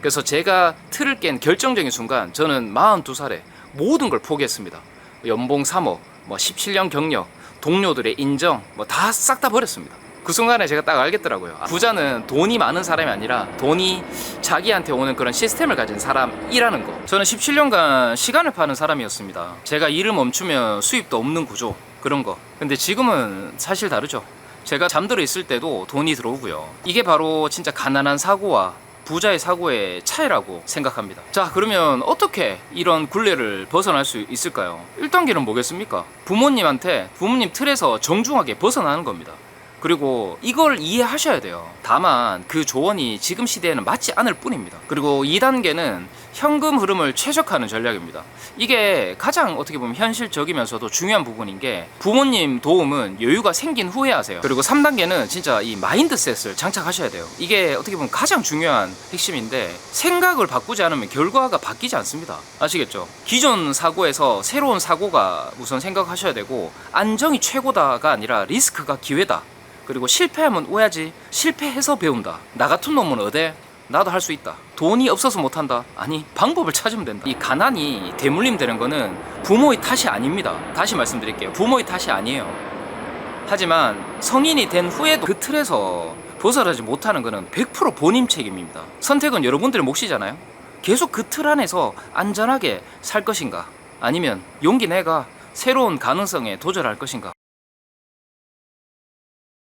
그래서 제가 틀을 깬 결정적인 순간 저는 42살에 모든 걸 포기했습니다. 연봉 3억, 뭐 17년 경력, 동료들의 인정, 뭐 다 싹 다 버렸습니다. 그 순간에 제가 딱 알겠더라고요. 아, 부자는 돈이 많은 사람이 아니라 돈이 자기한테 오는 그런 시스템을 가진 사람이라는 거. 저는 17년간 시간을 파는 사람이었습니다. 제가 일을 멈추면 수입도 없는 구조, 그런 거. 근데 지금은 사실 다르죠. 제가 잠들어 있을 때도 돈이 들어오고요. 이게 바로 진짜 가난한 사고와 부자의 사고의 차이라고 생각합니다. 자, 그러면 어떻게 이런 굴레를 벗어날 수 있을까요? 1단계는 뭐겠습니까? 부모님한테 부모님 틀에서 정중하게 벗어나는 겁니다. 그리고 이걸 이해하셔야 돼요. 다만 그 조언이 지금 시대에는 맞지 않을 뿐입니다. 그리고 2단계는 현금 흐름을 최적화하는 전략입니다. 이게 가장 어떻게 보면 현실적이면서도 중요한 부분인 게 부모님 도움은 여유가 생긴 후에 하세요. 그리고 3단계는 진짜 이 마인드셋을 장착하셔야 돼요. 이게 어떻게 보면 가장 중요한 핵심인데 생각을 바꾸지 않으면 결과가 바뀌지 않습니다. 아시겠죠? 기존 사고에서 새로운 사고가 우선 생각하셔야 되고 안정이 최고다가 아니라 리스크가 기회다. 그리고 실패하면 오야지. 실패해서 배운다. 나 같은 놈은 어때? 나도 할 수 있다. 돈이 없어서 못한다. 아니 방법을 찾으면 된다. 이 가난이 대물림 되는 거는 부모의 탓이 아닙니다. 다시 말씀드릴게요. 부모의 탓이 아니에요. 하지만 성인이 된 후에도 그 틀에서 벗어나지 못하는 거는 100% 본인 책임입니다. 선택은 여러분들의 몫이잖아요. 계속 그 틀 안에서 안전하게 살 것인가? 아니면 용기 내가 새로운 가능성에 도전할 것인가